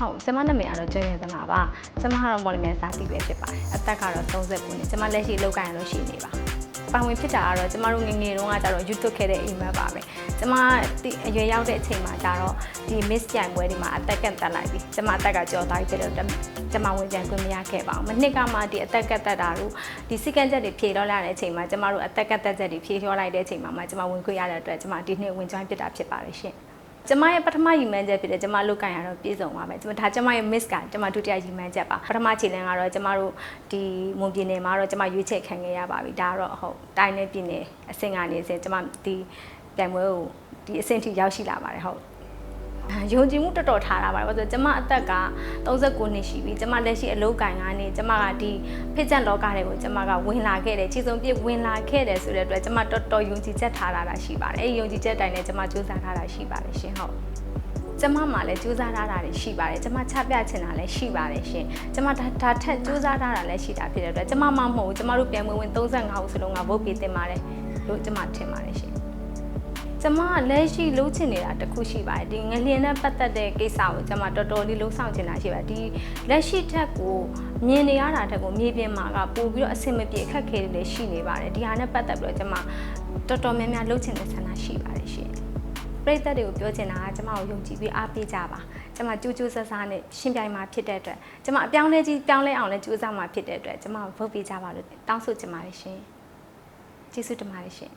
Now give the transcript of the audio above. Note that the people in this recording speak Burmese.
ဟုတ်ကျမနာမည်ကတော့ကျော်ရင်သနာပါကျမကတော့မော်လမြိုင်စာတီပဲဖြစ်ပါတယ်အသက်ကတော့39နှစ်ကျမလက်ရှိအလုပ်ကိုင်ရလို့ရှိနေပါပါဝင်ဖြစ်တာကတော့ကျမတို့ငယ်ငယ်တုန်းကကျတော့ YouTube ခဲ့တဲ့အိမ်မက်ပါပဲကျမဒီအရွယ်ရောက်တဲ့အချိန်မှာကျတော့ဒီ Miss ပြိုင်ပွဲဒီမှာအသက်ကန့်တက်လိုက်ပြီကျမအသက်ကကြော်သွားပြီဖြစ်လို့ကျမဝင်ကြံခွင့်မရခဲ့ပါဘူးမနှစ်ကမှဒီအသက်ကန့်တက်တာတို့ဒီစိကန့်ချက်တွေဖြေတော့လာတဲ့အချိန်မှာကျမတို့အသက်ကန့်တက်ချက်တွေဖြေလျှောလိုက်တဲ့အချိန်မှာမှကျမဝင်ခွင့်ရတဲ့အတွက်ကျမဒီနှစ်ဝင် join ဖြစ်တာဖြစ်ပါတယ်ရှင် ကျမရဲ့ပထမရီမန်းချက်ဖြစ်တယ်ကျမလုတ်ကန်ရတော့ပြည့်စုံပါမယ်ကျမဒါကျမရဲ့ miss ကကျမဒုတိယရီမန်းချက်ပါပထမခြေလမ်းကတော့ကျမတို့ဒီမွန်ပြည်နယ်မှာတော့ကျမရွေးချယ်ခံခဲ့ရပါပြီဒါကတော့ဟုတ်တိုင်းနဲ့ပြည်နယ်အဆင့်ကနေအဆင့်ကျမဒီပြိုင်ပွဲကိုဒီအဆင့်ထိရောက်ရှိလာပါတယ်ဟုတ် ယုံကြည်မှုတော်တော်ထားတာပါဘာလို့လဲဆိုတော့ကျမအသက်က39နှစ်ရှိပြီကျမလက်ရှိအလုပ်ကင်ကနေကျမကဒီဖိကျန်လောကတွေကိုကျမကဝင်လာခဲ့တယ်ခြေစုံပြည့်ဝင်လာခဲ့တယ်ဆိုတဲ့အတွက်ကျမတော်တော်ယုံကြည်ချက်ထားတာရှိပါတယ်အဲဒီယုံကြည်ချက်တိုင်းနဲ့ကျမစူးစမ်းထားတာရှိပါတယ်ရှင်ဟုတ်ကျမမှလည်းစူးစမ်းထားတာတွေရှိပါတယ်ကျမချပြချင်တာလည်းရှိပါတယ်ရှင်ကျမဒါဒါထက်စူးစမ်းထားတာလည်းရှိတာဖြစ်တဲ့အတွက်ကျမမှမဟုတ်ဘူးကျမတို့ပြန်ဝင်ဝင်35ဦးစလုံးကဗုတ်ပြေတင်ပါတယ်လို့ကျမထင်ပါတယ်ရှင် ကျမကလက်ရှိလှုပ်ချင်နေတာတစ်ခုရှိပါတယ်ဒီငလျင်နဲ့ပတ်သက်တဲ့ကိစ္စကိုကျမတော်တော်လေးလှုပ်ဆောင်ချင်တာရှိပါတယ်ဒီလက်ရှိထက်ကိုမြင်နေရတာထက်ကိုမြေပြင်မှာကပို့ပြီးတော့အဆင်မပြေအခက်ခဲတွေလည်းရှိနေပါတယ်ဒီဟာနဲ့ပတ်သက်ပြီးတော့ကျမတော်တော်များများလှုပ်ချင်တဲ့ဆန္ဒရှိပါတယ်ရှင်ပရိသတ်တွေကိုပြောချင်တာကကျမကိုယုံကြည်ပြီးအားပေးကြပါကျမကြိုးကြိုးဆဆနဲ့ရှင်ပြိုင်မှာဖြစ်တဲ့အတွက်ကျမအပြောင်းလဲကြီးပြောင်းလဲအောင်လဲကြိုးစားမှာဖြစ်တဲ့အတွက်ကျမကိုဗုတ်ပေးကြပါလို့တောင်းဆိုချင်ပါတယ်ရှင်ကျေးဇူးတင်ပါတယ်ရှင်